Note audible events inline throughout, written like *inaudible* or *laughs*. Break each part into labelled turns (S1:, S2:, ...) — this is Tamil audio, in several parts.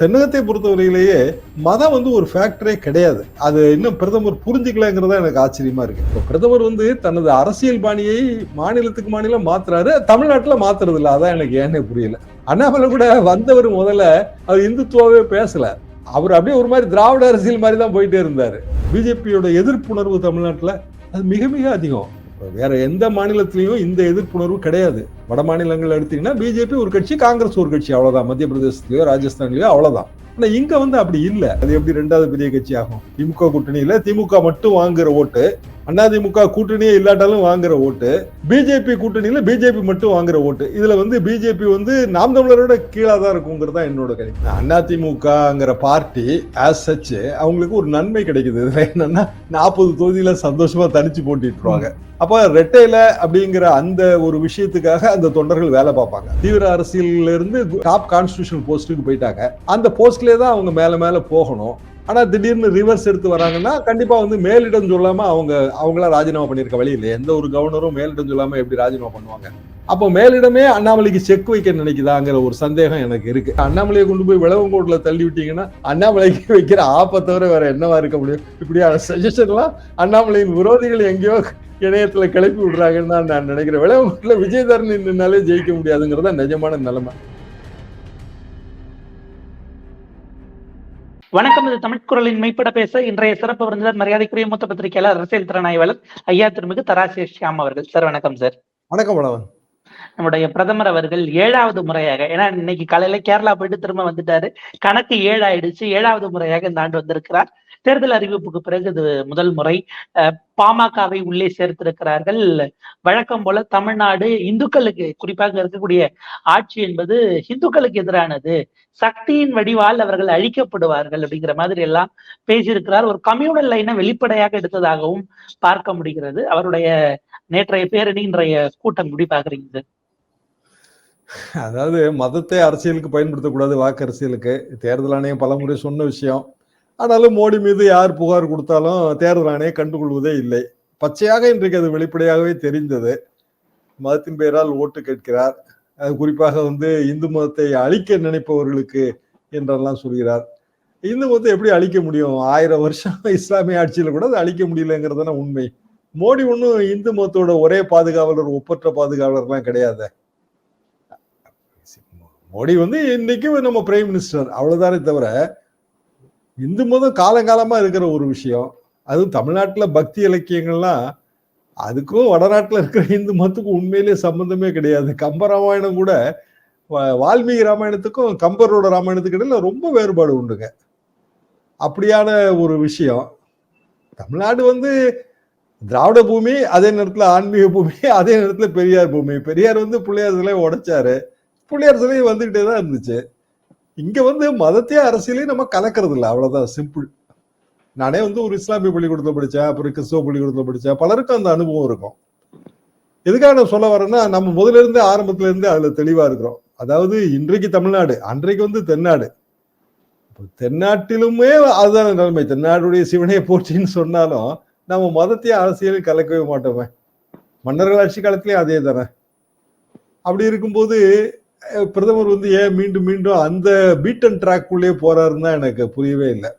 S1: தென்னகத்தை பொறுத்தவரையிலேயே மதம் வந்து ஒரு ஃபேக்டரே கிடையாது. அது இன்னும் பிரதமர் புரிஞ்சுக்கலங்கிறதா எனக்கு ஆச்சரியமா இருக்கு. இப்போ பிரதமர் வந்து தனது அரசியல் பாணியை மாநிலத்துக்கு மாநிலம் மாத்துறாரு. தமிழ்நாட்டுல மாத்துறது இல்ல அதான் எனக்கு ஏன்னே புரியல. அண்ணாமலை கூட வந்தவர் முதல்ல அவர் இந்துத்துவாவே பேசல. அவர் அப்படியே ஒரு மாதிரி திராவிட அரசியல் மாதிரி தான் போயிட்டே இருந்தாரு. பிஜேபியோட எதிர்ப்புணர்வு தமிழ்நாட்டில் அது மிக மிக அதிகம். வேற எந்த மாநிலத்திலையும் இந்த எதிர்ப்புணர்வு கிடையாது. வட மாநிலங்கள் எடுத்தீங்கன்னா பிஜேபி ஒரு கட்சி காங்கிரஸ் ஒரு கட்சி அவ்வளவுதான். மத்திய பிரதேசத்திலயோ ராஜஸ்தான்லயோ அவ்வளவுதான். ஆனா இங்க வந்து அப்படி இல்ல. அது எப்படி ரெண்டாவது பெரிய கட்சி ஆகும்? திமுக கூட்டணியில திமுக மட்டும் வாங்குற ஓட்டு அதிமுக கூட்டணியே இல்லாட்டாலும் வாங்குற ஓட்டு. பிஜேபி கூட்டணியில பிஜேபி மட்டும் வாங்குற ஓட்டு. இதுல வந்து பிஜேபி வந்து நாம் தமிழரோட கீழே தான் இருக்குங்கிறது தான் என்னோட கணிப்பு அதிமுகங்கிற பார்ட்டி ஆஸ் சச் அவங்களுக்கு ஒரு நன்மை கிடைக்குது. இதுல என்னன்னா நாற்பது தொகுதியில சந்தோஷமா தனிச்சு போட்டிட்டுருவாங்க. அப்ப ரெட்டையில அப்படிங்கிற அந்த ஒரு விஷயத்துக்காக அந்த தொண்டர்கள் வேலை பார்ப்பாங்க. தீவிர அரசியல் இருந்து டாப் கான்ஸ்டியூஷன் போஸ்ட்டுக்கு போயிட்டாங்க. அந்த போஸ்ட்லேயே தான் அவங்க மேல மேல போகணும். ஆனா திடீர்னு ரிவர்ஸ் எடுத்து வராங்கன்னா கண்டிப்பா வந்து மேலிடம் சொல்லாம அவங்க அவங்களா ராஜினாமா பண்ணிருக்க வழி இல்லை எந்த ஒரு கவர்னரும் மேலிடம் சொல்லாம எப்படி ராஜினாமா பண்ணுவாங்க? அப்போ மேலிடமே அண்ணாமலைக்கு செக் வைக்க நினைக்குதாங்கிற ஒரு சந்தேகம் எனக்கு இருக்கு. அண்ணாமலையை கொண்டு போய் விளவங்கோட்டில் தள்ளி விட்டீங்கன்னா அண்ணாமலைக்கு வைக்கிற ஆப்பை தவிர வேற என்னவா இருக்க முடியும்? இப்படியான சஜஷன்லாம் அண்ணாமலையின் விரோதிகள் எங்கேயோ இணையத்துல கிளப்பி விடுறாங்கன்னு தான் நான் நினைக்கிறேன். விளவங்கோட்டில் விஜயதரன் நின்னாலே ஜெயிக்க முடியாதுங்கிறத நிஜமான நிலைமை.
S2: வணக்கம் இது தமிழ் குரலின் மெய்ப்பட பேச இன்றைய சிறப்பு விருந்தினர் மரியாதைக்குரிய மூத்த பத்திரிகையாளர் அரசியல் திறனாய்வாளர் ஐயா திருமிகு தராசி ஷியாம் அவர்கள். சார் வணக்கம் சார்.
S1: வணக்கம் வளவன்
S2: நம்முடைய பிரதமர் அவர்கள் ஏழாவது முறையாக ஏன்னா இன்னைக்கு காலையில கேரளா போயிட்டு திரும்ப வந்துட்டாரு. கணக்கு ஏழு ஆயிடுச்சு ஏழாவது முறையாக இந்த ஆண்டு வந்திருக்கிறார். தேர்தல் அறிவிப்புக்கு பிறகு இது முதல் முறை. அஹ், பாமகவை உள்ளே சேர்த்திருக்கிறார்கள். வழக்கம் போல தமிழ்நாடு இந்துக்களுக்கு குறிப்பாக இருக்கக்கூடிய ஆட்சி என்பது இந்துக்களுக்கு எதிரானது. சக்தியின் வடிவால் அவர்கள் அழிக்கப்படுவார்கள் அப்படிங்கிற மாதிரி எல்லாம் பேசியிருக்கிறார். ஒரு கம்யூனல் லைனை வெளிப்படையாக எடுத்ததாகவும் பார்க்க முடிகிறது. அவருடைய நேற்றைய பேரணி இன்றைய கூட்டம் எப்படி பாக்குறீங்க சார்
S1: அதாவது மதத்தை அரசியலுக்கு பயன்படுத்தக்கூடாது வாக்கு அரசியலுக்கு. தேர்தல் ஆணையம் பலமுறை சொன்ன விஷயம். ஆனாலும் மோடி மீது யார் புகார் கொடுத்தாலும் தேர்தல் ஆணையம் கண்டுகொள்வதே இல்லை. பச்சையாக இன்றைக்கு அது வெளிப்படையாகவே தெரிந்தது. மதத்தின் பெயரால் ஓட்டு கேட்கிறார். அது குறிப்பாக வந்து இந்து மதத்தை அழிக்க நினைப்பவர்களுக்கு என்றெல்லாம் சொல்கிறார். இந்து மதத்தை எப்படி அழிக்க முடியும்? ஆயிரம் வருஷம் *laughs* இஸ்லாமிய ஆட்சியில் கூட அது அழிக்க முடியலங்கிறதான உண்மை. மோடி ஒன்றும் இந்து மதத்தோட ஒரே பாதுகாவலர் ஒப்பற்ற பாதுகாவலர்லாம் கிடையாது. மோடி வந்து இன்னைக்கு நம்ம பிரைம் மினிஸ்டர் அவ்வளவுதானே தவிர இந்து மதம் காலங்காலமா இருக்கிற ஒரு விஷயம். அதுவும் தமிழ்நாட்டில் பக்தி இலக்கியங்கள்லாம் அதுக்கும் வடநாட்டில் இருக்கிற இந்து மதத்துக்கும் உண்மையிலேயே சம்பந்தமே கிடையாது. கம்ப ராமாயணம் கூட வால்மீகி ராமாயணத்துக்கும் கம்பரோட ராமாயணத்துக்கு இடையில ரொம்ப வேறுபாடு உண்டுங்க. அப்படியான ஒரு விஷயம். தமிழ்நாடு வந்து திராவிட பூமி அதே நேரத்தில் ஆன்மீக பூமி அதே நேரத்தில் பெரியார் பூமி. பெரியார் வந்து பிள்ளையார் சிலையை உடைச்சாரு. பிள்ளையார் சிலையும் வந்துகிட்டே தான் இருந்துச்சு. இங்க வந்து மதத்தையும் அரசியலையும் நம்ம கலக்கிறது இல்லை அவ்வளவுதான் சிம்பிள் நானே வந்து ஒரு இஸ்லாமிய பள்ளிக்கூடத்தில் படித்தேன் அப்புறம் கிறிஸ்தவ பள்ளிக்கூடத்தில் படித்தேன் பலருக்கும் அந்த அனுபவம் இருக்கும். எதுக்காக நான் சொல்ல வரேன்னா நம்ம முதல்ல இருந்து ஆரம்பத்துல இருந்து அதுல தெளிவா இருக்கிறோம். அதாவது இன்றைக்கு தமிழ்நாடு அன்றைக்கு வந்து தென்னாடு. இப்போ தென்னாட்டிலுமே அதுதான் நிலைமை. தென்னாடுடைய சிவனையை போற்றின்னு சொன்னாலும் நம்ம மதத்தையும் அரசியலையும் கலக்கவே மாட்டோமே. மன்னர்கள் ஆட்சி காலத்திலேயே அதே தானே. அப்படி இருக்கும்போது பிரதமர் வந்து ஏன் மீண்டும் மீண்டும் அந்த பீட்டன் ட்ராக்குள்ளேயே போறாருன்னு தான் எனக்கு புரியவே இல்லை.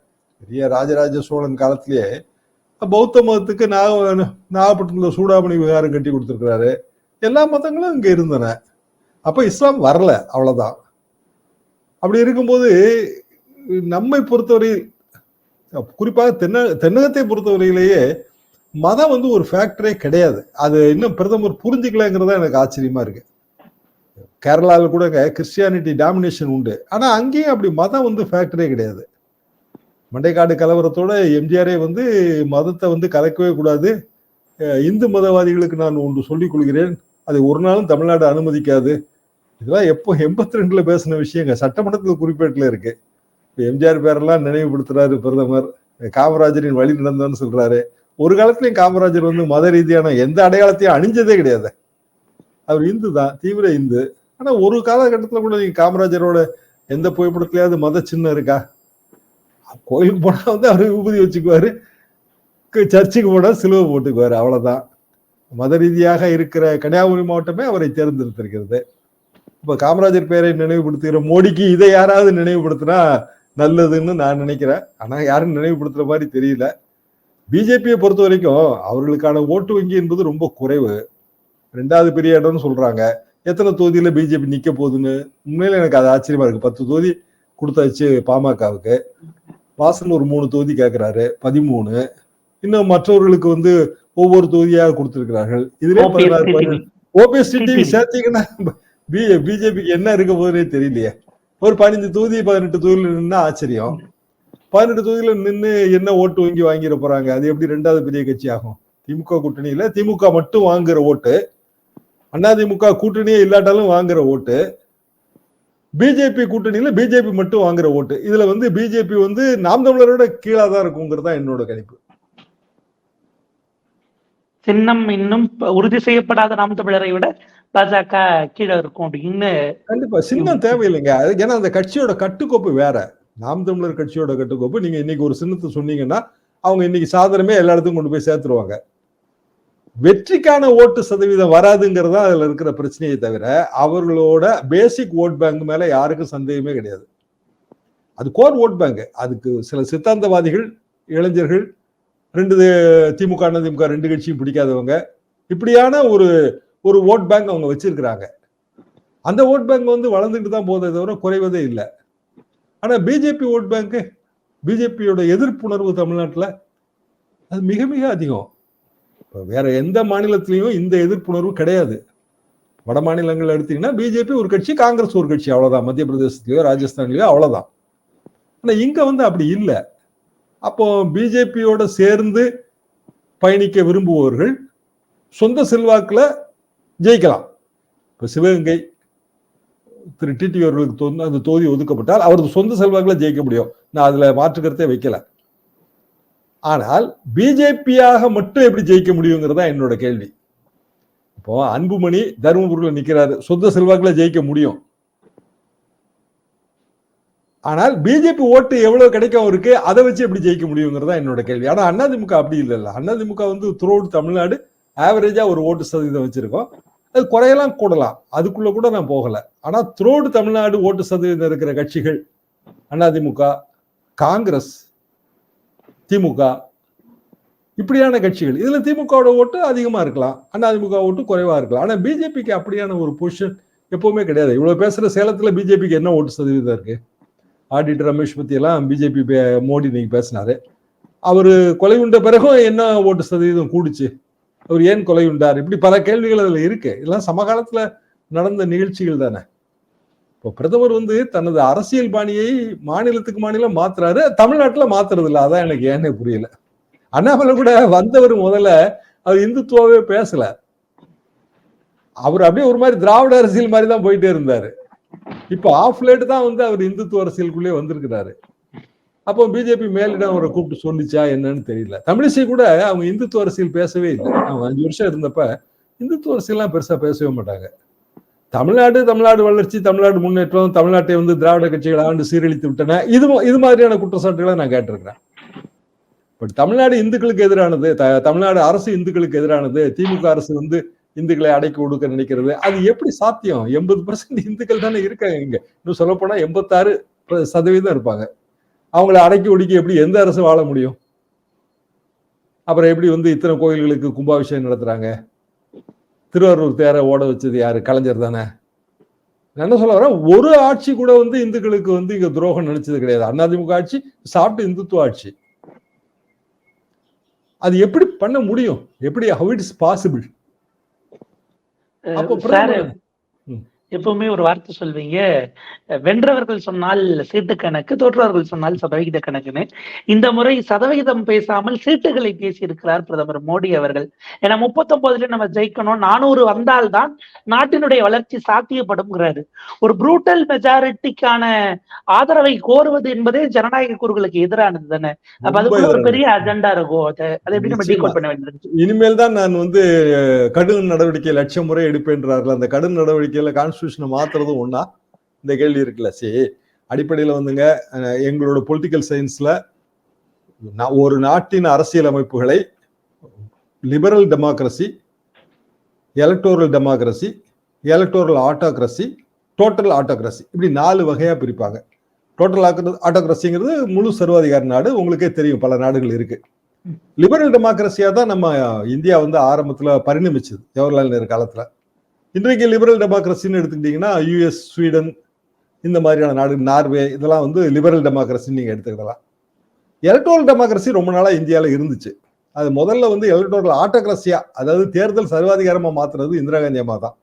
S1: பெரிய ராஜராஜ சோழன் காலத்திலேயே பௌத்த மதத்துக்கு நாக நாகப்பட்டினத்தில் சூடாமணி விகாரம் கட்டி கொடுத்துருக்கிறாரு. எல்லா மதங்களும் இங்கே இருந்தன. அப்போ இஸ்லாம் வரல அவ்வளோதான் அப்படி இருக்கும்போது நம்மை பொறுத்தவரை குறிப்பாக தென்ன தென்னகத்தை பொறுத்தவரையிலேயே மதம் வந்து ஒரு ஃபேக்டரே கிடையாது. அது இன்னும் பிரதமர் புரிஞ்சுக்கலங்கிறதா எனக்கு ஆச்சரியமா இருக்குது கேரளாவில் கூட கிறிஸ்டியானிட்டி டாமினேஷன் உண்டு. ஆனால் அங்கேயும் அப்படி மதம் வந்து ஃபேக்டரே கிடையாது. மண்டைக்காடு கலவரத்தோட எம்ஜிஆரே வந்து மதத்தை வந்து கலக்கவே கூடாது. இந்து மதவாதிகளுக்கு நான் ஒன்று சொல்லிக் கொள்கிறேன். அதை ஒரு நாளும் தமிழ்நாடு அனுமதிக்காது. இதெல்லாம் எப்போ எண்பத்தி ரெண்டுல பேசின விஷயங்க. சட்டமன்றத்தில் குறிப்பேட்டில் இருக்கு. இப்போ எம்ஜிஆர் பேரெல்லாம் நினைவுபடுத்துறாரு பிரதமர். காமராஜரின் வழி நடந்தோன்னு சொல்றாரு. ஒரு காலத்திலயும் காமராஜர் வந்து மத ரீதியான எந்த அடையாளத்தையும் அணிஞ்சதே கிடையாது. அவர் இந்து தான் தீவிர இந்து. ஆனா ஒரு காலகட்டத்துல கூட நீங்க காமராஜரோட எந்த புகைப்படத்திலயாவது மத சின்னம் இருக்கா? கோயிலுக்கு போனா வந்து அவர் விபூதி வச்சுக்குவாரு. சர்ச்சுக்கு போனா சிலுவை போட்டுக்குவாரு அவ்வளவுதான். மத ரீதியாக இருக்கிற கன்னியாகுமரி மாவட்டமே அவரை தேர்ந்தெடுத்திருக்கிறது. இப்ப காமராஜர் பெயரை நினைவுபடுத்துகிற மோடிக்கு இதை யாராவது நினைவுபடுத்தினா நல்லதுன்னு நான் நினைக்கிறேன். ஆனா யாரும் நினைவுபடுத்துற மாதிரி தெரியல. பிஜேபியை பொறுத்த வரைக்கும் அவர்களுக்கான ஓட்டு வங்கி என்பது ரொம்ப குறைவு. ரெண்டாவது பெரிய இடம்னு சொல்றாங்க. எத்தனை தொகுதியில பிஜேபி நிக்க போகுதுன்னு உண்மையில எனக்கு அது ஆச்சரியமா இருக்கு. பத்து தொகுதி கொடுத்தாச்சு பாமகவுக்கு. வாசன் ஒரு மூணு தொகுதி கேட்கிறாரு பதிமூணு. இன்னும் மற்றவர்களுக்கு வந்து ஒவ்வொரு தொகுதியாக கொடுத்திருக்கிறார்கள். இதுல பதினாறு ஓபிஎஸ் டிவி. சேர்த்தீங்கன்னா பிஜேபிக்கு என்ன இருக்க போகுதுன்னே தெரியலையே. ஒரு பதினஞ்சு தொகுதி பதினெட்டு தொகுதியில நின்னா ஆச்சரியம். பதினெட்டு தொகுதியில நின்னு என்ன ஓட்டு வங்கி வாங்கிட போறாங்க? அது எப்படி ரெண்டாவது பெரிய கட்சி ஆகும்? திமுக கூட்டணியில திமுக மட்டும் வாங்குற ஓட்டு அதிமுக கூட்டணியே இல்லாட்டாலும் வாங்குற ஓட்டு. பிஜேபி கூட்டணியில பிஜேபி மட்டும் வாங்குற ஓட்டு. இதுல வந்து பிஜேபி வந்து நாம் தமிழரோட கீழா தான் இருக்குங்கிறது தான் என்னோட கணிப்பு.
S2: சின்னம் இன்னும் உறுதி செய்யப்படாத நாம் தமிழரை விட பாஜக கீழே இருக்கும் அப்படின்னு
S1: கண்டிப்பா. சின்னம் தேவையில்லைங்க. ஏன்னா அந்த கட்சியோட கட்டுக்கோப்பு வேற. நாம் தமிழர் கட்சியோட கட்டுக்கோப்பு. நீங்க இன்னைக்கு ஒரு சின்னத்தை சொன்னீங்கன்னா அவங்க இன்னைக்கு சாதனமே எல்லா இடத்துக்கும் கொண்டு போய் சேர்த்துருவாங்க. வெற்றிக்கான ஓட்டு சதவீதம் வராதுங்கிறது தான் அதில் இருக்கிற பிரச்சனையை தவிர அவர்களோட பேசிக் ஓட் பேங்க் மேலே யாருக்கும் சந்தேகமே கிடையாது. அது கோர் ஓட் பேங்க் அதுக்கு சில சித்தாந்தவாதிகள் இளைஞர்கள் ரெண்டு திமுக அதிமுக ரெண்டு கட்சியும் பிடிக்காதவங்க இப்படியான ஒரு ஒரு ஓட் பேங்க் அவங்க வச்சிருக்கிறாங்க. அந்த ஓட் பேங்க் வந்து வளர்ந்துட்டு தான் போதே தவிர குறைவதே இல்லை. ஆனால் பிஜேபி ஓட் பேங்க் பிஜேபியோட எதிர்ப்புணர்வு தமிழ்நாட்டில் அது மிக மிக அதிகம். இப்போ வேற எந்த மாநிலத்திலையும் இந்த எதிர்ப்புணர்வு கிடையாது. வட மாநிலங்கள் எடுத்தீங்கன்னா பிஜேபி ஒரு கட்சி காங்கிரஸ் ஒரு கட்சி அவ்வளோதான் மத்திய பிரதேசத்துலயோ ராஜஸ்தான்லயோ அவ்வளோதான் ஆனால் இங்கே வந்து அப்படி இல்லை. அப்போ பிஜேபியோட சேர்ந்து பயணிக்க விரும்புபவர்கள் சொந்த செல்வாக்கில் ஜெயிக்கலாம். இப்போ சிவகங்கை திரு டிடி அவர்களுக்கு தொ- அந்த தொகுதி ஒதுக்கப்பட்டால் அவரது சொந்த செல்வாக்கில் ஜெயிக்க முடியும். நான் அதில் மாற்றுக்கிறதே வைக்கல. ஆனால் பிஜேபியாக மட்டும் எப்படி ஜெயிக்க முடியுங்கிறதா என்னோட கேள்வி. இப்போ அன்புமணி தருமபுரியில் நிற்கிறாரு சொந்த செல்வாக்கில் ஜெயிக்க முடியும். ஆனால் பிஜேபி ஓட்டு எவ்வளவு கிடைக்கும் இருக்கு அதை வச்சு எப்படி ஜெயிக்க முடியுங்கிறதா என்னோட கேள்வி. ஆனா அதிமுக அப்படி இல்லைல்ல. அதிமுக வந்து த்ரோட் தமிழ்நாடு ஆவரேஜா ஒரு ஓட்டு சதவீதம் வச்சிருக்கோம். அது குறையலாம் கூடலாம். அதுக்குள்ள கூட நான் போகல. ஆனா த்ரோடு தமிழ்நாடு ஓட்டு சதவீதம் இருக்கிற கட்சிகள் அதிமுக காங்கிரஸ் திமுக. இப்படியான கட்சிகள். இதில் திமுகவோட ஓட்டு அதிகமாக இருக்கலாம். அதிமுக ஓட்டு குறைவாக இருக்கலாம். ஆனால் பிஜேபிக்கு அப்படியான ஒரு பொசிஷன் எப்பவுமே கிடையாது. இவ்வளோ பேசுகிற சேலத்தில் பிஜேபிக்கு என்ன ஓட்டு சதவீதம் இருக்குது ஆடிட்டர் ரமேஷ் பற்றியெல்லாம் பிஜேபி மோடி இன்னைக்கு பேசினாரு. அவர் கொலை உண்ட பிறகும் என்ன ஓட்டு சதவீதம் கூடுச்சு? அவர் ஏன் கொலை உண்டார்? இப்படி பல கேள்விகள் அதில் இருக்கு. இதெல்லாம் சமகாலத்தில் நடந்த நிகழ்ச்சிகள் தானே. இப்போ பிரதமர் வந்து தனது அரசியல் பாணியை மாநிலத்துக்கு மாநிலம் மாத்துறாரு தமிழ்நாட்டுல மாத்துறது இல்ல. அதான் எனக்கு ஏன்னே புரியல. அண்ணாமலை கூட வந்தவர் முதல்ல அவர் இந்துத்துவாவே பேசல. அவர் அப்படியே ஒரு மாதிரி திராவிட அரசியல் மாதிரி தான் போயிட்டே இருந்தாரு. இப்போ ஆஃப் லேட் தான் வந்து அவர் இந்துத்துவ அரசியலுக்குள்ளே வந்திருக்கிறாரு. அப்போ பிஜேபி மேலிடம் அவரை கூப்பிட்டு சொல்லிச்சா என்னன்னு தெரியல. தமிழிசை கூட அவங்க இந்துத்துவ அரசியல் பேசவே இல்லை. அவங்க அஞ்சு வருஷம் இருந்தப்ப இந்துத்துவ அரசியல்லாம் பெருசா பேசவே மாட்டாங்க. தமிழ்நாடு தமிழ்நாடு வளர்ச்சி தமிழ்நாடு முன்னேற்றம் தமிழ்நாட்டை வந்து திராவிட கட்சிகள் ஆண்டு சீரழித்து விட்டன. இது இது மாதிரியான குற்றச்சாட்டுகளை நான் கேட்டிருக்கிறேன். பட் தமிழ்நாடு இந்துக்களுக்கு எதிரானது த- தமிழ்நாடு அரசு இந்துக்களுக்கு எதிரானது திமுக அரசு வந்து இந்துக்களை அடக்கி ஒடுக்க நினைக்கிறது. அது எப்படி சாத்தியம்? எண்பது பர்சன்ட் இந்துக்கள் தானே இருக்காங்க இங்க. இன்னும் சொல்ல போனா எண்பத்தாறு சதவீதம் இருப்பாங்க. அவங்கள அடக்கி ஒடுக்கி எப்படி எந்த அரசு வாழ முடியும்? அப்புறம் எப்படி வந்து இத்தனை கோயில்களுக்கு கும்பாபிஷேகம் நடத்துறாங்க? திருவாரூர் தேரை ஓட வச்சது யாரு? கலைஞர் தானே? நான் என்ன சொல்ல வரேன்? ஒரு ஆட்சி கூட வந்து இந்துக்களுக்கு வந்து இங்க துரோகம் நினைச்சது கிடையாது. அதிமுக ஆட்சி சாப்பிட்டு இந்துத்துவ ஆட்சி. அது எப்படி பண்ண முடியும்? எப்படி ஹவு இட்ஸ் பாசிபிள் அப்போ.
S2: எப்பவுமே ஒரு வார்த்தை சொல்வீங்க. வென்றவர்கள் சொன்னால் சீட்டு கணக்கு தோற்றவர்கள் சொன்னால் சதவிகித கணக்குன்னு. இந்த முறை சதவிகிதம் பேசாமல் சீட்டுகளை பேசி இருக்கிறார் பிரதமர் மோடி அவர்கள். ஏன்னா முப்பத்தொன்பதுல நம்ம ஜெயிக்கணும். நானூறு வந்தால்தான் நாட்டினுடைய வளர்ச்சி சாத்தியப்படும்ங்கிறாரு. ஒரு புரூட்டல் மெஜாரிட்டிக்கான ஆதரவை கோருவது என்பதே ஜனநாயக கூறுகளுக்கு எதிரானது தானே. அப்ப அதுக்குள்ள ஒரு. பெரிய அஜெண்டா இருக்கும். அதை எப்படி நம்ம. டீகோட் பண்ண வேண்டியிருக்கு
S1: இனிமேல் தான் நான் வந்து கடும் நடவடிக்கை லட்சம் முறை எடுப்பேன்றார்கள். அந்த கடும் நடவடிக்கையில கான்ஸ்டியூஷனை மாத்துறதும் ஒண்ணா? இந்த கேள்வி இருக்குல்ல சரி அடிப்படையில் வந்துங்க எங்களோட பொலிட்டிக்கல் சயின்ஸ்ல ஒரு நாட்டின் அரசியல் அமைப்புகளை liberal democracy electoral democracy electoral autocracy total autocracy இப்படி நாலு வகையாக பிரிப்பாங்க. டோட்டல் ஆட்டோக்ரஸிங்கிறது முழு சர்வாதிகார நாடு உங்களுக்கே தெரியும் பல நாடுகள் இருக்கு. லிபரல் டெமோக்ரஸியாக தான் நம்ம இந்தியா வந்து ஆரம்பத்தில் பரிணமிச்சது ஜவஹர்லால் நேரு காலத்தில். இன்றைக்கு லிபரல் டெமோக்ரஸின்னு எடுத்துக்கிட்டிங்கன்னா யூஎஸ் ஸ்வீடன் இந்த மாதிரியான நாடு நார்வே இதெல்லாம் வந்து லிபரல் டெமோக்ரஸின்னு நீங்கள் எடுத்துக்கிடலாம். எலக்ட்ரோல் டெமோக்ரஸி ரொம்ப நாளாக இந்தியாவில் இருந்துச்சு. அது முதல்ல வந்து எலக்டோரல் ஆட்டோக்ரஸியா அதாவது தேர்தல் சர்வாதிகாரமாக மாற்றுறது இந்திரா காந்தி அம்மா தான்.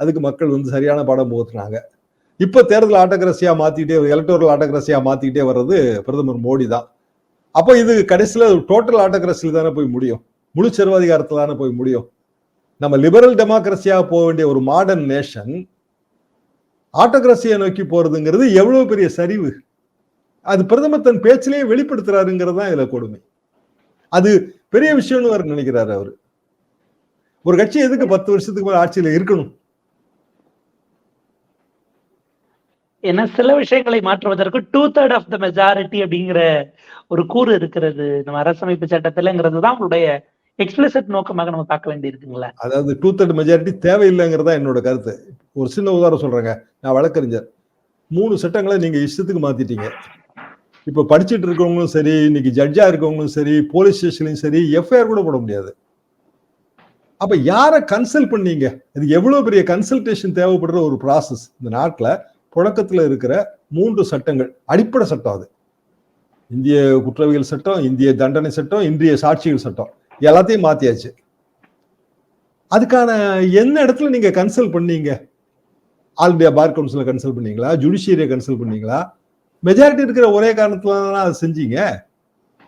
S1: அதுக்கு மக்கள் வந்து சரியான பாடம் போத்துனாங்க இப்போ தேர்தல் ஆட்டோக்ரஸியாக மாற்றிக்கிட்டே எலக்டோரல் ஆட்டோக்ரஸியாக மாற்றிக்கிட்டே வர்றது பிரதமர் மோடி தான். அப்போ இது கடைசியில் டோட்டல் ஆட்டோக்ரஸியில் தானே போய் முடியும்? முழு சர்வாதிகாரத்தில் தானே போய் முடியும்? நம்ம லிபரல் டெமோக்ரஸியாக போக வேண்டிய ஒரு மாடர்ன் நேஷன் ஆட்டோக்ரஸியை நோக்கி போறதுங்கிறது எவ்வளவு பெரிய சரிவு? அது பிரதமர் தன் பேச்சிலேயே வெளிப்படுத்துறாருங்கிறது தான் இதுல கொடுமை. அது பெரிய விஷயம்னு அவர் நினைக்கிறாரு அவரு. ஒரு கட்சி எதுக்கு பத்து வருஷத்துக்கு மேல ஆட்சியில இருக்கணும்?
S2: ஏன்னா சில விஷயங்களை மாற்றுவதற்கு two third of the majority அப்படிங்கிற ஒரு கூறு இருக்கிறது. நம்ம அரசமைப்பு சட்டத்திலங்கிறது தான் உங்களுடைய எக்ஸ்பிளிசிட் நோக்கமாக நம்ம பார்க்க வேண்டி இருக்குங்களா
S1: அதாவது டூ தேர்ட் மெஜாரிட்டி தேவையில்லைங்கிறதா என்னோட கருத்து. ஒரு சின்ன உதாரணம் சொல்றேங்க. நான் வழக்கறிஞர். மூணு சட்டங்களை நீங்க இஷ்டத்துக்கு மாத்திட்டீங்க. இப்ப படிச்சுட்டு இருக்கவங்களும் சரி இன்னைக்கு ஜட்ஜா இருக்கவங்களும் சரி போலீஸ் ஸ்டேஷன்லயும் சரி எஃப்ஐஆர் கூட போட முடியாது. அப்ப யாரை கன்சல்ட் பண்ணீங்க? இது எவ்வளவு பெரிய கன்சல்டேஷன் தேவைப்படுற ஒரு ப்ராசஸ் இந்த நாட்டில் புழக்கத்தில் இருக்கிற மூன்று சட்டங்கள். அடிப்படை சட்டம் அது. இந்திய குற்றவியல் சட்டம் இந்திய தண்டனை சட்டம் இந்திய சாட்சிகள் சட்டம். எல்லாத்தையும் மாத்தியாச்சு. அதுக்கான எந்த இடத்துல நீங்க கன்சல்ட் பண்ணீங்க? All India bar council consult பண்ணீங்களா? ஜுடிஷியரியை கன்சல்ட் பண்ணீங்களா? மெஜாரிட்டி இருக்கிற ஒரே காரணத்துல தானே அதை செஞ்சீங்க?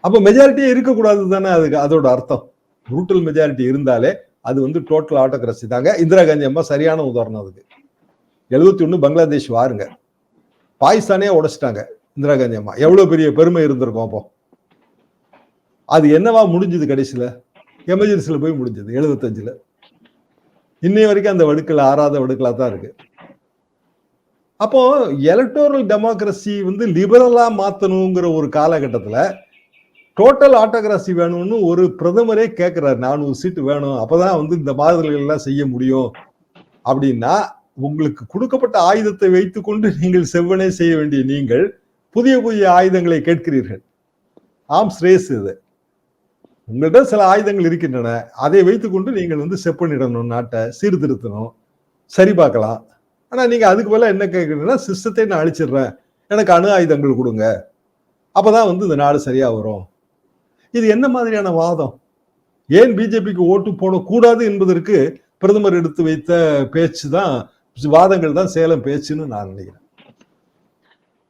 S1: அப்போ மெஜாரிட்டியே இருக்கக்கூடாது தானே அதுக்கு அதோட அர்த்தம். ரூட்டல் மெஜாரிட்டி இருந்தாலே அது வந்து டோட்டல் ஆட்டோகிரசி தாங்க. இந்திரா காந்தி அம்மா சரியான உதாரணம் அதுக்கு. எழுபத்தி ஒன்று பங்களாதேஷ் வாருங்க. பாகிஸ்தானே உடைச்சிட்டாங்க இந்திரா காந்தி அம்மா. எவ்வளோ பெரிய பெருமை இருந்திருக்கும் அப்போ. அது என்னவா முடிஞ்சது கடைசியில்? எமர்ஜென்சியில் போய் முடிஞ்சது எழுபத்தஞ்சில் இன்னை வரைக்கும் அந்த வடுக்கல் ஆறாத வடுக்கலாக தான் இருக்கு. அப்போ எலக்டோரல் டெமோக்ரஸி வந்து லிபரலாக மாற்றணுங்கிற ஒரு காலகட்டத்தில் டோட்டல் ஆட்டோகிராசி வேணும்னு ஒரு பிரதமரே கேட்குறாரு நானூறு சீட்டு வேணும் அப்போதான் வந்து இந்த மாறுதல்கள் எல்லாம் செய்ய முடியும். அப்படின்னா உங்களுக்கு கொடுக்கப்பட்ட ஆயுதத்தை வைத்துக்கொண்டு நீங்கள் செவ்வனே செய்ய வேண்டிய நீங்கள் புதிய புதிய ஆயுதங்களை கேட்கிறீர்கள். ஆம்ஸ் ரேஸ் இது. உங்கள்கிட்ட சில ஆயுதங்கள் இருக்கின்றன. அதை வைத்துக்கொண்டு நீங்கள் வந்து செப்பனிடணும் நாட்டை சீர்திருத்தணும். சரி பார்க்கலாம். ஆனால் நீங்கள் அதுக்கு மேலே என்ன கேட்குறீங்கன்னா சிஸ்டத்தை நான் அழிச்சிடுறேன். எனக்கு அணு ஆயுதங்கள் கொடுங்க. அப்போ தான் வந்து இந்த நாடு சரியாக வரும். இது என்ன மாதிரியான வாதம்? ஏன் பிஜேபிக்கு ஓட்டு போடக்கூடாது என்பதற்கு பிரதமர் எடுத்து வைத்த பேச்சு தான் வாதங்கள் தான் சேலம் பேச்சுன்னு நான் நினைக்கிறேன்.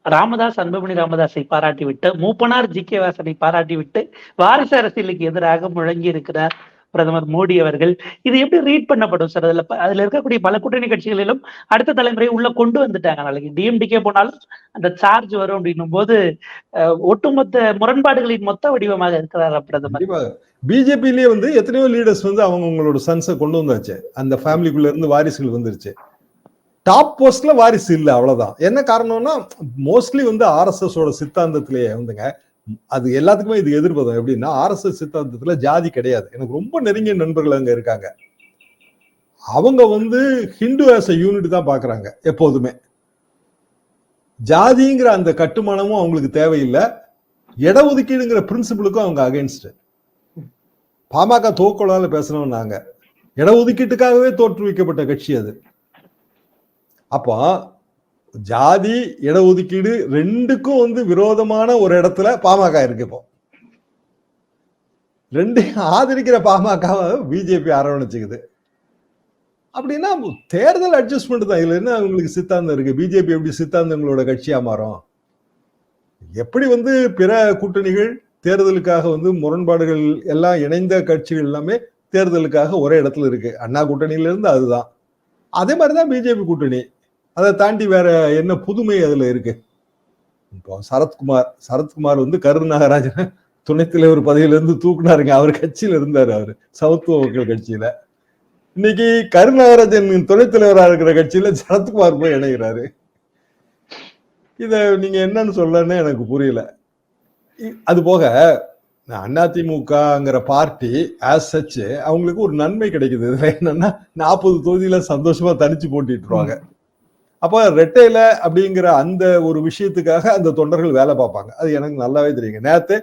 S2: ராமதாஸ் அன்புமணி ராமதாஸை பாராட்டி விட்டு மூப்பனார் ஜி கே வாசனை பாராட்டி விட்டு வாரிசு அரசியலுக்கு எதிராக முழங்கி இருக்கிறார் பிரதமர் மோடி அவர்கள். இது எப்படி ரீட் பண்ணப்படும் சார் அதுல அதுல இருக்கக்கூடிய பல கூட்டணி கட்சிகளிலும் அடுத்த தலைமுறையை உள்ள கொண்டு வந்துட்டாங்க. நாளைக்கு டிஎம்டிகே போனாலும் அந்த சார்ஜ் வரும் அப்படின்னும் போது ஒட்டுமொத்த முரண்பாடுகளின் மொத்த வடிவமாக இருக்கிறார் பிரதமர்.
S1: பிஜேபியிலேயே வந்து எத்தனையோ லீடர்ஸ் வந்து அவங்க உங்களோட சன்ஸை கொண்டு வந்தாச்சு. அந்த ஃபேமிலிக்குள்ள இருந்து வாரிசுகள் வந்துருச்சு. டாப் போஸ்ட்ல வாரிசு இல்லை அவ்வளவுதான். என்ன காரணம்னா மோஸ்ட்லி வந்து ஆர்எஸ்எஸ் ஓட சித்தாந்தத்திலேயே வந்துங்க. அது எல்லாத்துக்குமே இது எதிர்ப்பதும் எப்படின்னா ஆர்எஸ்எஸ் சித்தாந்தத்துல ஜாதி கிடையாது. எனக்கு ரொம்ப நெருங்கிய நண்பர்கள் அங்க இருக்காங்க. அவங்க வந்து ஹிந்து ஆஸ் அ யூனிட் தான் பாக்குறாங்க எப்போதுமே. ஜாதிங்கிற அந்த கட்டுமானமும் அவங்களுக்கு தேவையில்லை. இடஒதுக்கீடுங்கிற பிரின்சிபிளுக்கும் அவங்க அகைன்ஸ்ட் பாமக தோக்கோளால பேசணும் நாங்க இடஒதுக்கீட்டுக்காகவே தோற்றுவிக்கப்பட்ட கட்சி அது. அப்போ ஜாதி இடஒதுக்கீடு ரெண்டுக்கும் வந்து விரோதமான ஒரு இடத்துல பாமக இருக்கு இப்போ. ரெண்டையும் ஆதரிக்கிற பாமகவை பிஜேபி அரவணைச்சுக்குது. அப்படின்னா தேர்தல் அட்ஜஸ்ட்மெண்ட் தான். இதுல என்ன அவங்களுக்கு சித்தாந்தம் இருக்கு? பிஜேபி எப்படி சித்தாந்தங்களோட கட்சியா மாறும்? எப்படி வந்து பிற கூட்டணிகள் தேர்தலுக்காக வந்து முரண்பாடுகள் எல்லாம் இணைந்த கட்சிகள் எல்லாமே தேர்தலுக்காக ஒரே இடத்துல இருக்கு? அண்ணா கூட்டணியில இருந்து அதுதான். அதே மாதிரிதான் பிஜேபி கூட்டணி. அதை தாண்டி வேற என்ன புதுமை அதுல இருக்கு? இப்போ சரத்குமார் சரத்குமார் வந்து கரு நாகராஜன் துணைத் தலைவர் பதவியிலிருந்து தூக்குனாருங்க. அவர் கட்சியில இருந்தார் அவர். சமத்துவ மக்கள் கட்சியில. இன்னைக்கு கரு நாகராஜன் துணைத் தலைவராக இருக்கிற கட்சியில சரத்குமார் போய் இணைகிறாரு. இத நீங்க என்னன்னு சொல்லன்னு எனக்கு புரியல. இ- அது போக அதிமுகங்கிற பார்ட்டி ஆஸ் சச் அவங்களுக்கு ஒரு நன்மை கிடைக்குது. இதுல என்னன்னா நாற்பது தொகுதியில சந்தோஷமா தனிச்சு போட்டிட்டுருவாங்க. அப்போ ரெட்டையில அப்படிங்கிற அந்த ஒரு விஷயத்துக்காக அந்த தொண்டர்கள் வேலை பார்ப்பாங்க. அது எனக்கு நல்லாவே தெரியுங்க. நேத்து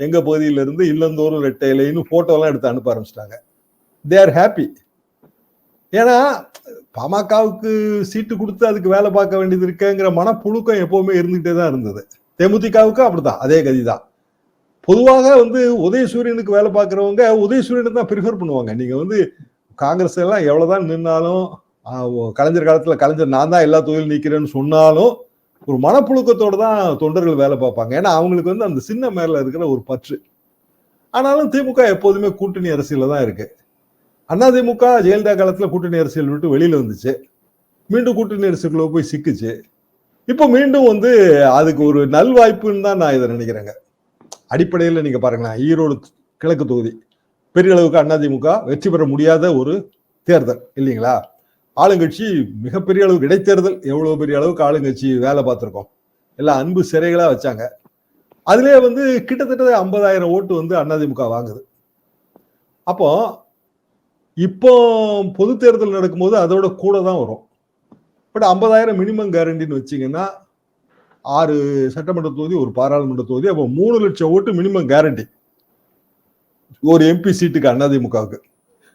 S1: எங்க பகுதியில இருந்து இல்லந்தோறும் ரெட்டையிலைன்னு போட்டோ எல்லாம் எடுத்து அனுப்ப ஆரம்பிச்சிட்டாங்க. தே ஆர் ஹாப்பி ஏன்னா பாமகவுக்கு சீட்டு கொடுத்து அதுக்கு வேலை பார்க்க வேண்டியது இருக்குங்கிற மனப்புழுக்கம் எப்பவுமே இருந்துகிட்டே தான் இருந்தது. தேமுதிகவுக்கும் அப்படிதான். அதே கதிதான். பொதுவாக வந்து உதயசூரியனுக்கு வேலை பார்க்குறவங்க உதயசூரியனை தான் ப்ரிஃபர் பண்ணுவாங்க. நீங்கள் வந்து காங்கிரஸ் எல்லாம் எவ்வளோதான் நின்னாலும் கலைஞர் காலத்தில் கலைஞர் நான் தான் எல்லா தொழிலும் நிற்கிறேன்னு சொன்னாலும் ஒரு மனப்புழுக்கத்தோடு தான் தொண்டர்கள் வேலை பார்ப்பாங்க. ஏன்னா அவங்களுக்கு வந்து அந்த சின்ன மேல இருக்கிற ஒரு பற்று. ஆனாலும் திமுக எப்போதுமே கூட்டணி அரசியலில் தான் இருக்கு. அதிமுக ஜெயலலிதா காலத்தில் கூட்டணி அரசியல் விட்டு வெளியில் வந்துச்சு. மீண்டும் கூட்டணி அரசுக்குள்ள போய் சிக்குச்சு. இப்போ மீண்டும் வந்து அதுக்கு ஒரு நல்வாய்ப்புன்னு தான் நான் இதை நினைக்கிறேங்க. அடிப்படையில் நீங்கள் பாருங்களேன் ஈரோடு கிழக்கு தொகுதி. பெரிய அளவுக்கு அதிமுக வெற்றி பெற முடியாத ஒரு தேர்தல் இல்லைங்களா? ஆளுங்கட்சி மிகப்பெரிய அளவுக்கு இடைத்தேர்தல் எவ்வளோ பெரிய அளவுக்கு ஆளுங்கட்சி வேலை பார்த்துருக்கோம். எல்லாம் அன்பு சிறைகளாக வச்சாங்க. அதுலேயே வந்து கிட்டத்தட்ட ஐம்பதாயிரம் ஓட்டு வந்து அதிமுக வாங்குது. அப்போ இப்போ பொது தேர்தல் நடக்கும்போது அதோட கூட தான் வரும். பட் ஐம்பதாயிரம் மினிமம் கேரண்டின்னு வச்சீங்கன்னா ஆறு சட்டமன்ற தொகுதி ஒரு பாராளுமன்ற தொகுதி அப்போ மூணு லட்சம் ஓட்டு மினிமம் கேரண்டி ஒரு எம்பி சீட்டுக்கு அதிமுகவுக்கு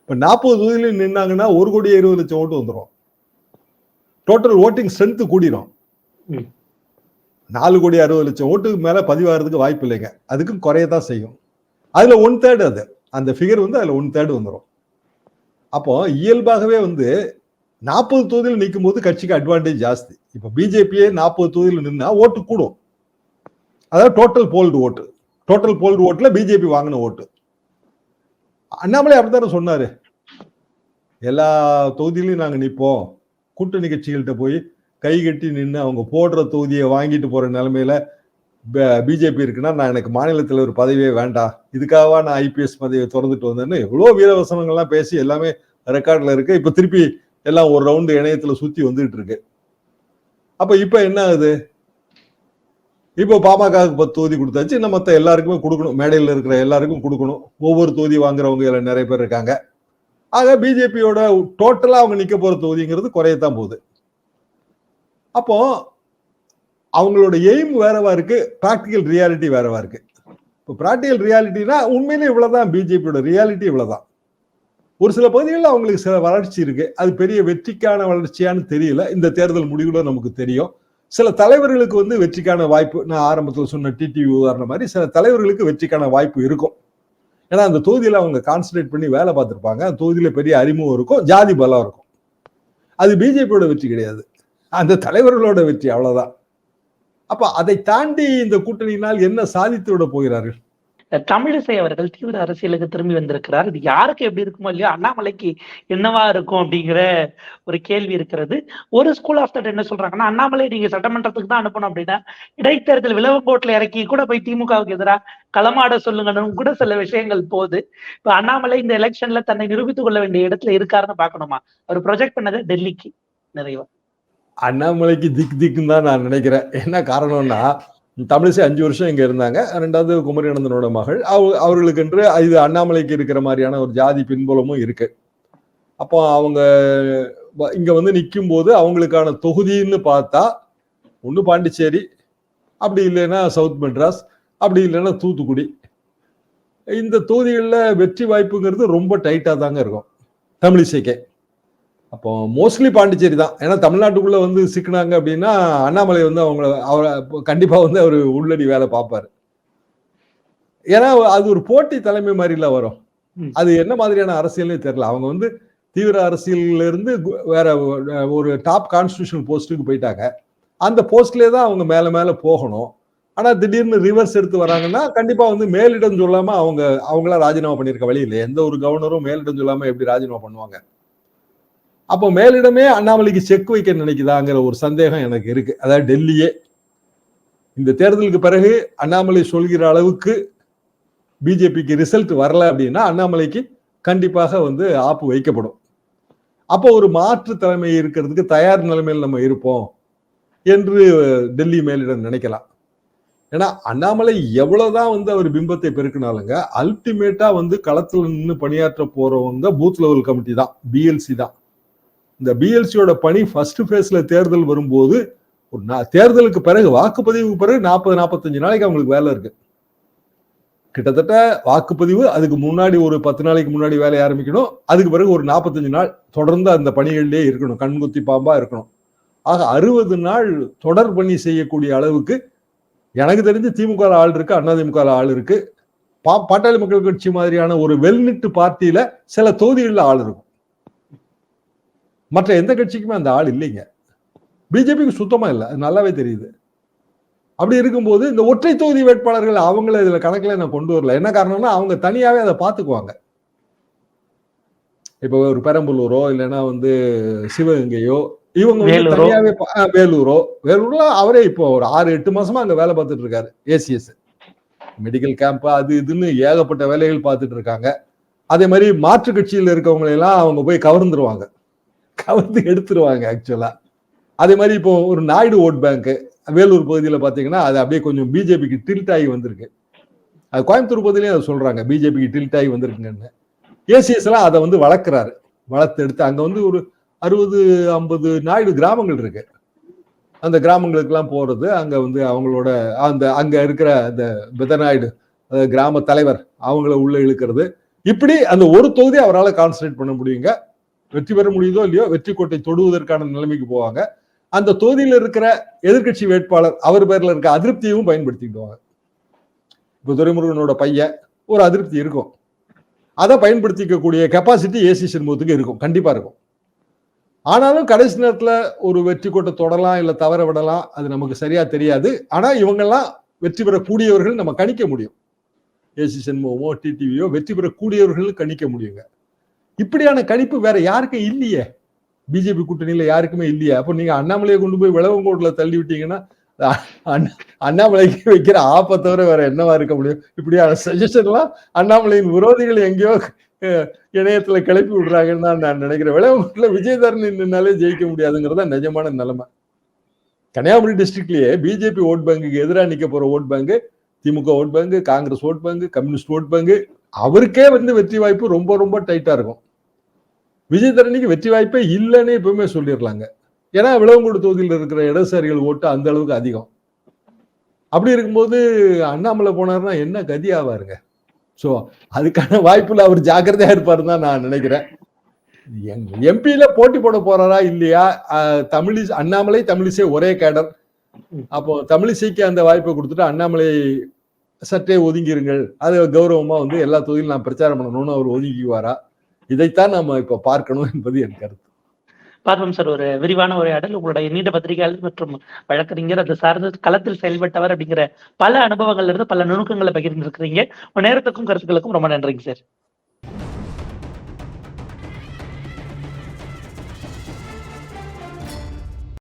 S1: இப்போ நாற்பது தொகுதியில நின்னாங்கன்னா ஒரு கோடி இருபது லட்சம் ஓட்டு வந்துடும் டோட்டல் ஓட்டிங் ஸ்ட்ரென்த் கூடிரும். நாலு கோடி அறுபது லட்சம் ஓட்டுக்கு மேல பதிவாகிறதுக்கு வாய்ப்பு இல்லைங்க. அதுக்கும் குறையத்தான் செய்யும். அதுல ஒன் தேர்ட் அது. அந்த ஃபிகர் வந்து அதுல ஒன் தேர்ட் வந்துடும் அப்போ இயல்பாகவே வந்து நாற்பது தொகுதியில் நிற்கும் போது கட்சிக்கு அட்வான்டேஜ் ஜாஸ்தி. இப்போ பிஜேபியே நாற்பது தொகுதியில் நின்னா ஓட்டு கூடும். அதாவது டோட்டல் போல்டு ஓட்டு டோட்டல் போல்டு ஓட்டுல பிஜேபி வாங்கின ஓட்டு. அண்ணாமலை அப்படித்தானே சொன்னாரு? எல்லா தொகுதியிலையும் நாங்கள் நிற்போம் கூட்டணி கட்சிகள்கிட்ட போய் கை கட்டி நின்று அவங்க போடுற தொகுதியை வாங்கிட்டு போகிற நிலமையில பிஜேபி இருக்குன்னா நான் எனக்கு மாநிலத்தில் ஒரு பதவியே வேண்டாம் இதுக்காக நான் ஐபிஎஸ் பதவியை திறந்துட்டு வந்தேன்னு எவ்வளோ வீரவசனங்கள்லாம் பேசி எல்லாமே ரெக்கார்டில் இருக்கு. இப்போ திருப்பி எல்லாம் ஒரு ரவுண்டு இணையத்தில் சுற்றி வந்துகிட்டு இருக்கு. அப்போ இப்போ என்ன ஆகுது? இப்போ பாமகவுக்கு பத்து தொகுதி கொடுத்தாச்சு இன்னும் மற்ற எல்லாருக்குமே கொடுக்கணும். மேடையில் இருக்கிற எல்லாருக்கும் கொடுக்கணும். ஒவ்வொரு தொகுதி வாங்குறவங்க எல்லாம் நிறைய பேர் இருக்காங்க. ஆக பிஜேபியோட டோட்டலாக அவங்க நிற்க போகிற தொகுதிங்கிறது குறையத்தான் போகுது. அப்போ அவங்களோட எய்ம் வேறவா இருக்கு ப்ராக்டிக்கல் ரியாலிட்டி வேறவா இருக்கு. இப்போ ப்ராக்டிக்கல் ரியாலிட்டினா உண்மையிலே இவ்வளோதான் பிஜேபியோட ரியாலிட்டி இவ்வளோதான் ஒரு சில பகுதிகளில் அவங்களுக்கு சில வளர்ச்சி இருக்கு. அது பெரிய வெற்றிக்கான வளர்ச்சியான்னு தெரியல. இந்த தேர்தல் முடிவுல நமக்கு தெரியும். சில தலைவர்களுக்கு வந்து வெற்றிக்கான வாய்ப்பு நான் ஆரம்பத்தில் சொன்ன டிடிவி உதாரணம் மாதிரி சில தலைவர்களுக்கு வெற்றிக்கான வாய்ப்பு இருக்கும். ஏன்னா அந்த தொகுதியில் அவங்க கான்சன்ட்ரேட் பண்ணி வேலை பார்த்துருப்பாங்க. அந்த தொகுதியில் பெரிய அறிமுகம் இருக்கும் ஜாதி பலம் இருக்கும். அது பிஜேபியோட வெற்றி கிடையாது. அந்த தலைவர்களோட வெற்றி அவ்வளோதான் அப்போ அதை தாண்டி இந்த கூட்டணியினால் என்ன சாதித்து விட போகிறார்கள்?
S2: தமிழிசை அவர்கள் தீவிர அரசியலுக்கு திரும்பி வந்திருக்கிறார். இது யாருக்கு எப்படி இருக்குமோ இல்லையோ அண்ணாமலைக்கு என்னவா இருக்கும் அப்படிங்கிற ஒரு கேள்வி இருக்கிறது. ஒரு ஸ்கூல் ஆஃப் தட் என்ன சொல்றாங்கன்னா அண்ணாமலை நீங்க சட்டமன்றத்துக்கு தான் அனுப்பணும் அப்படின்னா இடைத்தேர்தல் விளவங்கோட்டில் இறக்கி கூட போய் திமுகவுக்கு எதிராக களமாட சொல்லுங்கன்னு கூட சில விஷயங்கள் போகுது. இப்ப அண்ணாமலை இந்த எலெக்ஷன்ல தன்னை நிரூபித்துக் கொள்ள வேண்டிய இடத்துல இருக்காருன்னு பாக்கணுமா அவர் ப்ரொஜெக்ட் பண்ணது டெல்லிக்கு நிறைவா.
S1: அண்ணாமலைக்கு திக் திக்குன்னு தான் நான் நினைக்கிறேன். என்ன காரணம்னா தமிழிசை அஞ்சு வருஷம் இங்கே இருந்தாங்க. ரெண்டாவது குமரிநந்தனோட மகள். அவ அவர்களுக்கென்று இது அண்ணாமலைக்கு இருக்கிற மாதிரியான ஒரு ஜாதி பின்புலமும் இருக்கு. அப்போ அவங்க வ- வந்து நிற்கும் போது அவங்களுக்கான தொகுதின்னு பார்த்தா ஒன்று பாண்டிச்சேரி அப்படி இல்லைன்னா சவுத் மெட்ராஸ் அப்படி இல்லைன்னா தூத்துக்குடி. இந்த தொகுதிகளில் வெற்றி வாய்ப்புங்கிறது ரொம்ப டைட்டாக தாங்க இருக்கும் தமிழிசைக்கே. அப்போ மோஸ்ட்லி பாண்டிச்சேரி தான். ஏன்னா தமிழ்நாட்டுக்குள்ள வந்து சிக்கினாங்க அப்படின்னா அண்ணாமலை வந்து அவங்கள அவரை கண்டிப்பா வந்து அவர் உள்ளடி வேலை பார்ப்பாரு. ஏன்னா அது ஒரு போட்டி தலைமை மாதிரில வரும். அது என்ன மாதிரியான அரசியல்னே தெரியல. அவங்க வந்து தீவிர அரசியல்ல இருந்து வேற ஒரு- டாப் கான்ஸ்டியூஷன் போஸ்ட்டுக்கு போயிட்டாங்க. அந்த போஸ்ட்லயே தான் அவங்க மேல மேல போகணும். ஆனா திடீர்னு ரிவர்ஸ் எடுத்து வராங்கன்னா கண்டிப்பா வந்து மேலிடம் சொல்லாம அவங்க அவங்களா ராஜினாமா பண்ணிருக்க வழி இல்லை. எந்த ஒரு கவர்னரும் மேலிடம் சொல்லாம எப்படி ராஜினாமா பண்ணுவாங்க? அப்போ மேலிடமே அண்ணாமலைக்கு செக் வைக்க நினைக்குதாங்கிற ஒரு சந்தேகம் எனக்கு இருக்கு. அதாவது டெல்லியே. இந்த தேர்தலுக்கு பிறகு அண்ணாமலை சொல்கிற அளவுக்கு பிஜேபிக்கு ரிசல்ட் வரல அப்படின்னா அண்ணாமலைக்கு கண்டிப்பாக வந்து ஆப்பு வைக்கப்படும். அப்போ ஒரு மாற்று தலைமை இருக்கிறதுக்கு தயார் நிலைமையில் நம்ம இருப்போம் என்று டெல்லி மேலிடம் நினைக்கலாம். ஏன்னா அண்ணாமலை எவ்வளவுதான் வந்து அவர் பிம்பத்தை பெருக்கினாலுங்க அல்டிமேட்டா வந்து களத்துல நின்று பணியாற்ற போறவங்க பூத் லெவல் கமிட்டி தான் பிஎல்சி தான். இந்த பிஎல்சியோட பணி ஃபர்ஸ்ட் ஃபேஸ்ல தேர்தல் வரும்போது ஒரு நா- தேர்தலுக்கு பிறகு வாக்குப்பதிவுக்கு பிறகு நாற்பது நாற்பத்தஞ்சு நாளைக்கு அவங்களுக்கு வேலை இருக்கு. கிட்டத்தட்ட வாக்குப்பதிவு அதுக்கு முன்னாடி ஒரு பத்து நாளைக்கு முன்னாடி வேலையை ஆரம்பிக்கணும். அதுக்கு பிறகு ஒரு நாற்பத்தஞ்சு நாள் தொடர்ந்து அந்த பணிகளிலே இருக்கணும். கண்குத்தி பாம்பா இருக்கணும். ஆக அறுபது நாள் தொடர் பணி செய்யக்கூடிய அளவுக்கு எனக்கு தெரிஞ்சு திமுக ஆள் இருக்கு அதிமுக ஆள் இருக்கு. பா- பாட்டாளி மக்கள் கட்சி மாதிரியான ஒரு வெல்நிட்டு பார்ட்டியில சில தொகுதிகளில் ஆள் இருக்கும். மற்ற எந்த கட்சிக்குமே அந்த ஆள் இல்லைங்க. பிஜேபிக்கு சுத்தமா இல்லை. அது நல்லாவே தெரியுது. அப்படி இருக்கும்போது இந்த ஒற்றை தொகுதி வேட்பாளர்கள் அவங்கள இதுல கணக்குல நான் கொண்டு வரல. என்ன காரணம்னா அவங்க தனியாவே அதை பார்த்துக்குவாங்க. இப்போ ஒரு பெரம்பலூரோ இல்லைன்னா வந்து சிவகங்கையோ இவங்க வந்து. தனியாவே வேலூரோ. வேலூர்ல அவரே இப்போ ஒரு ஆறு எட்டு மாசமா அங்க வேலை பார்த்துட்டு இருக்காரு ஏசிஎஸ் மெடிக்கல் கேம்ப் அது இதுன்னு ஏகப்பட்ட வேலைகள் பார்த்துட்டு இருக்காங்க. அதே மாதிரி மாற்று கட்சியில் இருக்கவங்களை எல்லாம் அவங்க போய் கவர்ந்துருவாங்க. கவர்ந்து எடுத்துருவாங்க ஆக்சுவலா அதே மாதிரி இப்போ ஒரு நாயுடு ஓட் பேங்க் வேலூர் பகுதியில் பார்த்தீங்கன்னா அது அப்படியே கொஞ்சம் பிஜேபிக்கு டில்ட் ஆகி வந்திருக்கு. அது கோயம்புத்தூர் பகுதியிலையும் அதை சொல்கிறாங்க பிஜேபிக்கு டில்ட் ஆகி வந்திருக்குங்கன்னு. ஏசிஎஸ்லாம் அதை வந்து வளர்க்குறாரு. வளர்த்து எடுத்து அங்கே வந்து ஒரு அறுபது ஐம்பது நாயுடு கிராமங்கள் இருக்கு. அந்த கிராமங்களுக்கெல்லாம் போகிறது அங்கே வந்து அவங்களோட அந்த அங்கே இருக்கிற அந்த பெதநாயுடு கிராம தலைவர் அவங்கள உள்ளே இழுக்கிறது. இப்படி அந்த ஒரு தொகுதி அவரால் கான்சன்ட்ரேட் பண்ண முடியுங்க. வெற்றி பெற முடியுதோ இல்லையோ வெற்றி கோட்டை தொடுவதற்கான நிலைமைக்கு போவாங்க. அந்த தொகுதியில் இருக்கிற எதிர்க்கட்சி வேட்பாளர் அவர் பேர்ல இருக்க அதிருப்தியும் பயன்படுத்திக்கிடுவாங்க இப்போ துரைமுருகனோட பையன் ஒரு அதிருப்தி இருக்கும். அதை பயன்படுத்திக்கக்கூடிய கெப்பாசிட்டி ஏசி சண்முகத்துக்கு இருக்கும். கண்டிப்பாக இருக்கும். ஆனாலும் கடைசி நேரத்தில் ஒரு வெற்றி கோட்டை தொடலாம் இல்லை தவற விடலாம் அது நமக்கு சரியா தெரியாது. ஆனால் இவங்கெல்லாம் வெற்றி பெறக்கூடியவர்கள் நம்ம கணிக்க முடியும். ஏசி சண்முகமோ டிடிவியோ வெற்றி பெறக்கூடியவர்கள் கணிக்க முடியுங்க. இப்படியான கணிப்பு வேற யாருக்கும் இல்லையே. பிஜேபி கூட்டணியில யாருக்குமே இல்லையே. அப்போ நீங்க அண்ணாமலையை கொண்டு போய் விளவங்கோட்டில் தள்ளி விட்டீங்கன்னா அண்ணா- அண்ணாமலைக்கு வைக்கிற ஆப்பை தவிர வேற என்னவா இருக்க முடியும்? இப்படியான சஜஷன்லாம் அண்ணாமலையின் விரோதிகள் எங்கேயோ இணையத்துல கிளப்பி விடுறாங்கன்னு தான் நான் நினைக்கிறேன். விளவங்கோட்டில் விஜயதரணி நின்னாலே ஜெயிக்க முடியாதுங்கிறதா நிஜமான நிலைமை. கன்னியாகுமரி டிஸ்ட்ரிக்ட்லயே பிஜேபி ஓட் பேங்குக்கு எதிராக நிற்க போற vote bank DMK vote bank Congress vote bank communist vote bank அவருக்கே வந்து வெற்றி வாய்ப்பு ரொம்ப ரொம்ப டைட்டா இருக்கும். விஜயதரணிக்கு வெற்றி வாய்ப்பே இல்லைன்னு எப்பவுமே சொல்லிடலாங்க. ஏன்னா விளவங்கோடு தொகுதியில் இருக்கிற இடதுசாரிகள் ஓட்டு அந்த அளவுக்கு அதிகம். அப்படி இருக்கும்போது அண்ணாமலை போனார்னா என்ன கதி ஆவாருங்க? ஸோ அதுக்கான வாய்ப்புல அவர் ஜாக்கிரதையா இருப்பாருன்னு தான் நான் நினைக்கிறேன். எம்பியில போட்டி போட போறாரா இல்லையா? அஹ், அண்ணாமலை தமிழிசை ஒரே கேடர். அப்போ தமிழிசைக்கு அந்த வாய்ப்பை கொடுத்துட்டு அண்ணாமலை சற்றே ஒதுங்கிருங்கள். அது கௌரவமா வந்து எல்லா தொகுதியிலும் நான் பிரச்சாரம் பண்ணணும்னு அவர் ஒதுங்கிக்குவாரா? இதைத்தான் நம்ம இப்ப பார்க்கணும் என்பது என் கருத்து.
S2: பார்ப்போம் சார் ஒரு விரிவான உரையாடல். உங்களுடைய நீண்ட பத்திரிகையாளர் மற்றும் வழக்கறிஞர் அது சார்ந்த களத்தில் செயல்பட்டவர் அப்படிங்கிற பல அனுபவங்கள்ல இருந்து பல நுணுக்கங்களை பகிர்ந்திருக்கிறீங்க. இருக்கிறீங்க நேரத்துக்கும் கருத்துக்களுக்கும் ரொம்ப நன்றிங்க சார்.